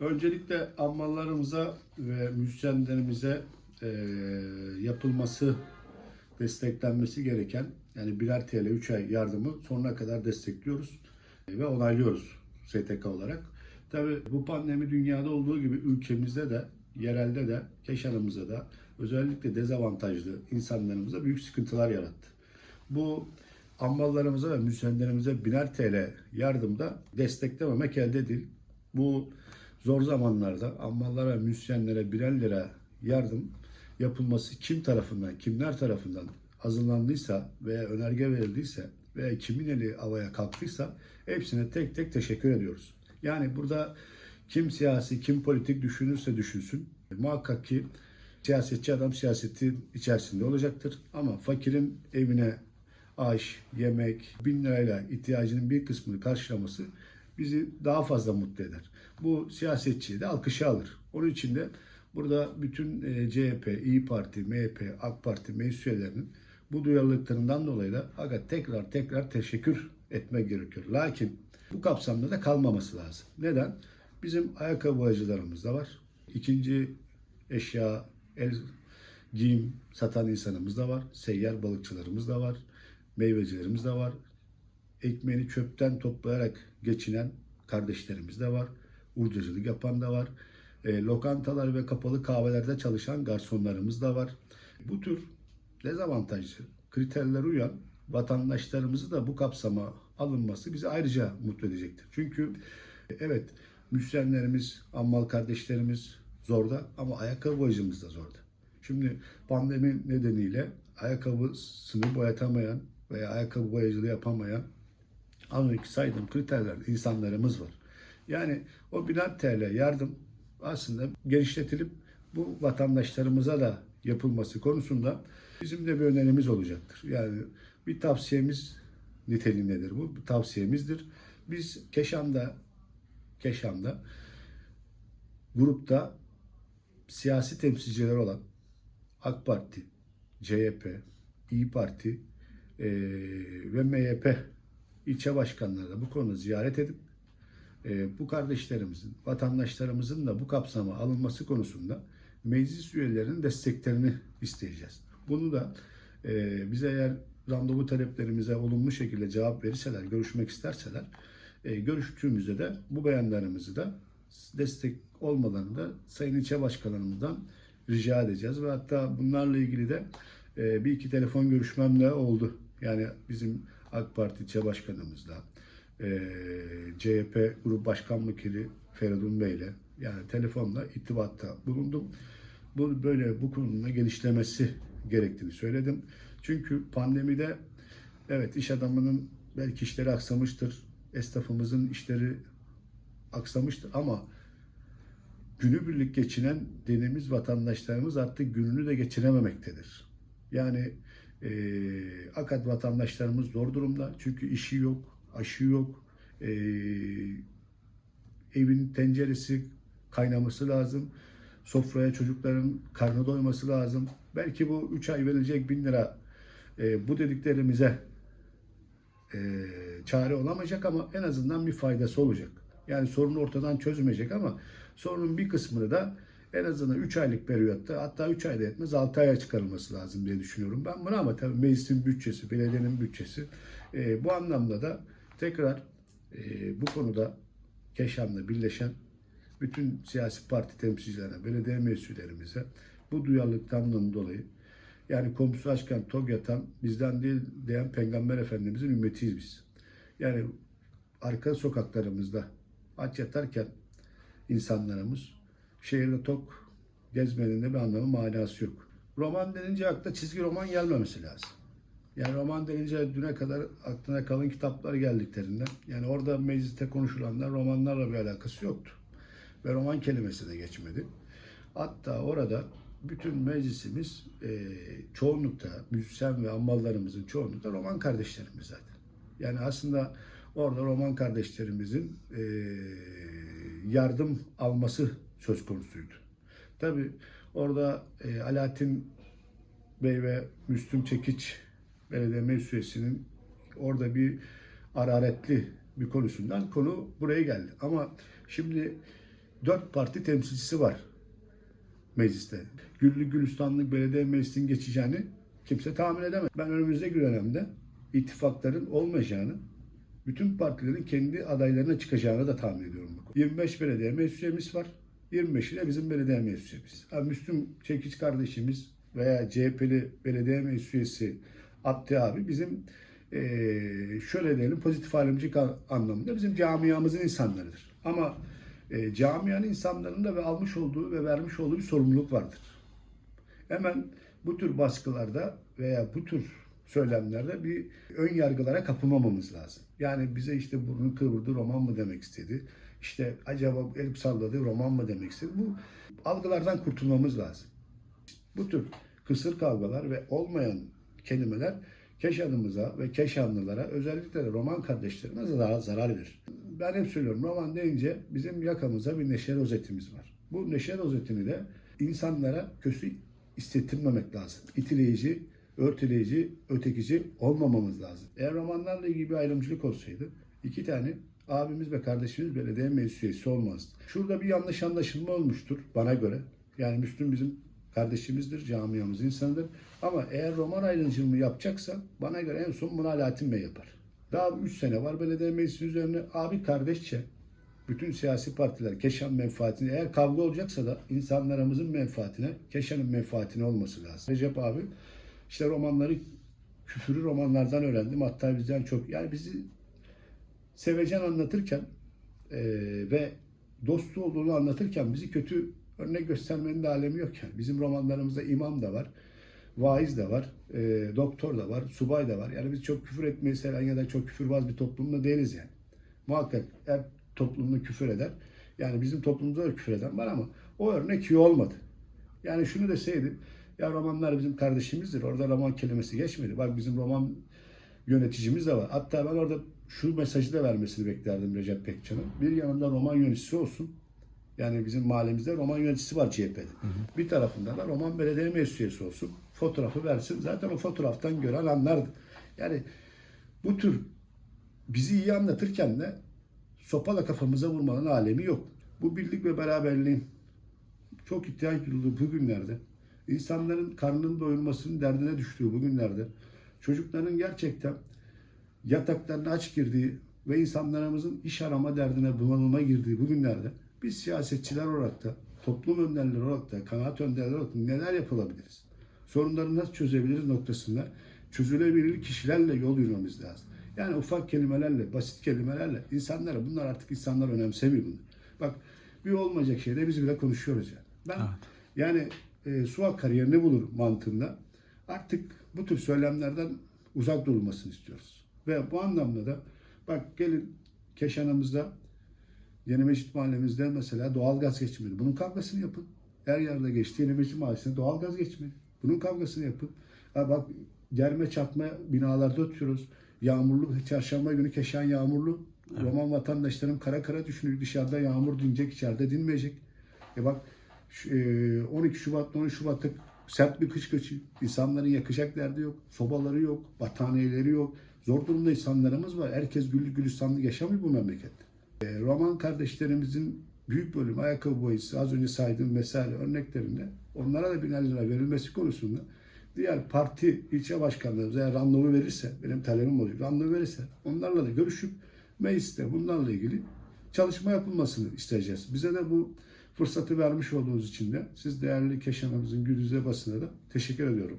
Öncelikle ammallarımıza ve müzisyenlerimize e, yapılması, desteklenmesi gereken yani birer TL 3 ay yardımı sonuna kadar destekliyoruz ve onaylıyoruz STK olarak. Tabi bu pandemi dünyada olduğu gibi ülkemizde de, yerelde de, Keşan'ımıza da özellikle dezavantajlı insanlarımıza büyük sıkıntılar yarattı. Bu ammallarımıza ve müzisyenlerimize biner TL yardımda desteklememek elde değil. Bu zor zamanlarda ammallara müzisyenlere birer lira yardım yapılması kim tarafından, kimler tarafından hazırlandıysa veya önerge verildiyse veya kimin eli havaya kalktıysa hepsine tek tek teşekkür ediyoruz. Yani burada kim siyasi, kim politik düşünürse düşünsün. Muhakkak ki siyasetçi adam siyasetin içerisinde olacaktır. Ama fakirin evine aş, yemek, bin lirayla ihtiyacının bir kısmını karşılaması bizi daha fazla mutlu eder. Bu siyasetçiyi de alkışa alır. Onun için de burada bütün e, CHP, İyi Parti, MHP, AK Parti meclis üyelerinin bu duyarlılıklarından dolayı da fakat tekrar tekrar teşekkür etmek gerekiyor. Lakin bu kapsamda da kalmaması lazım. Neden? Bizim ayakkabı boyacılarımız da var. İkinci eşya, el giyim satan insanımız da var. Seyyar balıkçılarımız da var. Meyvecilerimiz de var. Ekmeğini çöpten toplayarak geçinen kardeşlerimiz de var. Urcacılık yapan da var. E, lokantalar ve kapalı kahvelerde çalışan garsonlarımız da var. Bu tür dezavantajlı kriterlere uyan vatandaşlarımızı da bu kapsama alınması bizi ayrıca mutlu edecektir. Çünkü evet müzisyenlerimiz, ammal kardeşlerimiz zorda ama ayakkabı boyacımız da zorda. Şimdi pandemi nedeniyle ayakkabısını boyatamayan veya ayakkabı boyacılığı yapamayan az önceki saydığım kriterler insanlarımız var. Yani o biner TL yardım aslında genişletilip bu vatandaşlarımıza da yapılması konusunda bizim de bir önerimiz olacaktır. Yani bir tavsiyemiz niteliğindedir bu. Bir tavsiyemizdir. Biz Keşan'da Keşan'da grupta siyasi temsilciler olan AK Parti, CHP, İyi Parti e, ve MHP ilçe başkanları da bu konuda ziyaret edip bu kardeşlerimizin, vatandaşlarımızın da bu kapsama alınması konusunda meclis üyelerinin desteklerini isteyeceğiz. Bunu da e, bize eğer randevu taleplerimize olumlu şekilde cevap verirseler, görüşmek isterseler, e, görüştüğümüzde de bu beyanlarımızı da destek olmalarını da Sayın İlçe Başkanlarımızdan rica edeceğiz. Ve hatta bunlarla ilgili de e, bir iki telefon görüşmem de oldu. Yani bizim AK Parti İlçe Başkanımızla, e, CHP Grup Başkan Vekili Feridun Bey'le yani telefonla irtibatta bulundum. Bu böyle bu konunun genişlemesi gerektiğini söyledim. Çünkü pandemide evet iş adamının belki işleri aksamıştır. Esnafımızın işleri aksamıştır ama günübirlik geçinen dediğimiz vatandaşlarımız artık gününü de geçirememektedir. Yani e, akat vatandaşlarımız zor durumda. Çünkü işi yok, aşı yok. E, evin tenceresi kaynaması lazım. Sofraya çocukların karnı doyması lazım. Belki bu 3 ay verilecek 1000 lira e, bu dediklerimize e, çare olamayacak ama en azından bir faydası olacak. Yani sorunu ortadan çözmeyecek ama sorunun bir kısmını da en azından 3 aylık periyotta hatta 3 ayda yetmez 6 aya çıkarılması lazım diye düşünüyorum ben bunu ama tabii meclisin bütçesi, belediyenin bütçesi e, bu anlamda da tekrar e, bu konuda Keşan'la birleşen bütün siyasi parti temsilcilerine, belediye meclislerimize bu duyarlılıktan dolayı yani komşu açken tok yatan bizden değil diyen Peygamber Efendimizin ümmetiyiz biz. Yani arka sokaklarımızda aç yatarken insanlarımız şehirde tok gezmenin de bir anlamı manası yok. Roman denince akla çizgi roman gelmemesi lazım. Yani roman denince düne kadar aklına kalın kitaplar geldiklerinde yani orada mecliste konuşulanlar romanlarla bir alakası yoktu. Ve roman kelimesi de geçmedi. Hatta orada bütün meclisimiz e, çoğunlukta müzisyen ve ammallarımızın çoğunlukta roman kardeşlerimiz zaten. Yani aslında orada roman kardeşlerimizin e, yardım alması söz konusuydu. Tabi orada e, Alaaddin Bey ve Müslüm Çekiç belediye meclis üyesinin orada bir hararetli bir konusundan konu buraya geldi. Ama şimdi dört parti temsilcisi var mecliste. Güllü Gülistanlık Belediye Meclisi'nin geçeceğini kimse tahmin edemez. Ben önümüzdeki dönemde ittifakların olmayacağını, bütün partilerin kendi adaylarına çıkacağını da tahmin ediyorum. 25 belediye meclis üyemiz var. 25'i de bizim belediye meclis üyemiz. Ha, Müslüm Çekiç kardeşimiz veya CHP'li belediye meclis üyesi Abdi abi bizim eee, şöyle diyelim pozitif ayrımcılık an- anlamında bizim camiamızın insanlarıdır. Ama e, camianın insanlarında ve almış olduğu ve vermiş olduğu bir sorumluluk vardır. Hemen bu tür baskılarda veya bu tür söylemlerde bir ön yargılara kapılmamamız lazım. Yani bize işte burnu kıvırdı roman mı demek istedi? İşte acaba el salladı roman mı demek istedi? Bu algılardan kurtulmamız lazım. Bu tür kısır kavgalar ve olmayan kelimeler Keşan'ımıza ve Keşanlılara özellikle de roman kardeşlerime daha zarar verir. Ben hep söylüyorum roman deyince bizim yakamızda bir neşe rozetimiz var. Bu neşe rozetini de insanlara kötü hissettirmemek lazım. İtileyici, örtüleyici, ötekici olmamamız lazım. Eğer romanlarla ilgili bir ayrımcılık olsaydı iki tane abimiz ve kardeşimiz belediye meclis üyesi olmazdı. Şurada bir yanlış anlaşılma olmuştur bana göre. Yani Müslüm bizim kardeşimizdir, camiamızın insanıdır. Ama eğer roman ayrımcılığı yapacaksa bana göre en son bunu Alaaddin Bey yapar. Daha 3 sene var belediye meclisi üzerine abi kardeşçe bütün siyasi partiler Keşan menfaatine eğer kavga olacaksa da insanlarımızın menfaatine Keşan'ın menfaatine olması lazım. Recep abi işte romanları küfürü romanlardan öğrendim. Hatta bizden çok yani bizi sevecen anlatırken e, ve dostu olduğunu anlatırken bizi kötü örnek göstermenin de alemi yok yani. Bizim romanlarımızda imam da var, vaiz de var, e, doktor da var, subay da var. Yani biz çok küfür etmeyi seven ya da çok küfürbaz bir toplumda değiliz yani. Muhakkak her toplumda küfür eder. Yani bizim toplumumuzda da küfür eden var ama o örnek iyi olmadı. Yani şunu deseydim, ya romanlar bizim kardeşimizdir. Orada roman kelimesi geçmedi. Bak bizim roman yöneticimiz de var. Hatta ben orada şu mesajı da vermesini beklerdim Recep Pekcan'ın. Bir yanında roman yöneticisi olsun. Yani bizim mahallemizde roman yöneticisi var CHP'de. Bir tarafında da roman belediye meclis üyesi olsun. Fotoğrafı versin. Zaten o fotoğraftan gören anlardı. Yani bu tür bizi iyi anlatırken de sopala kafamıza vurmanın alemi yok. Bu birlik ve beraberliğin çok ihtiyaç duyulduğu bu günlerde, insanların karnının doyurmasının derdine düştüğü bu günlerde, çocukların gerçekten yataklarına aç girdiği ve insanlarımızın iş arama derdine bunalıma girdiği bu günlerde biz siyasetçiler olarak da, toplum önderleri olarak da, kanaat önderleri olarak da neler yapılabiliriz? Sorunları nasıl çözebiliriz noktasında çözülebilir kişilerle yol yürümemiz lazım. Yani ufak kelimelerle, basit kelimelerle insanlara, bunlar artık insanlar önemsemiyor bunu. Bak bir olmayacak şeyde biz bile konuşuyoruz yani. Ben yani e, su kariyerini bulur mantığında artık bu tür söylemlerden uzak durulmasını istiyoruz. Ve bu anlamda da bak gelin Keşan'ımızda Yeni Mecit Mahallemizde mesela doğalgaz geçmedi. Bunun kavgasını yapın. Her yerde geçti. Yeni Mecit Mahallesi'nde doğalgaz geçmedi. Bunun kavgasını yapın. Ha bak germe çatma binalarda oturuyoruz. Yağmurlu, çarşamba günü Keşan yağmurlu. Roman vatandaşlarım kara kara düşünüyor. Dışarıda yağmur dinecek, içeride dinmeyecek. E bak şu, e, 12 Şubat, 13 Şubat'ta sert bir kış geçiyor. İnsanların yakacak derdi yok. Sobaları yok, battaniyeleri yok. Zor durumda insanlarımız var. Herkes güllü gülistanlı yaşamıyor bu memlekette. E, Roman kardeşlerimizin büyük bölümü ayakkabı boyası az önce saydığım vesaire örneklerinde onlara da biner lira verilmesi konusunda diğer parti ilçe başkanlarımız eğer randevu verirse benim talebim olacak randevu verirse onlarla da görüşüp mecliste bunlarla ilgili çalışma yapılmasını isteyeceğiz. Bize de bu fırsatı vermiş olduğunuz için de siz değerli Keşan'ımızın Güdüze basına da teşekkür ediyorum.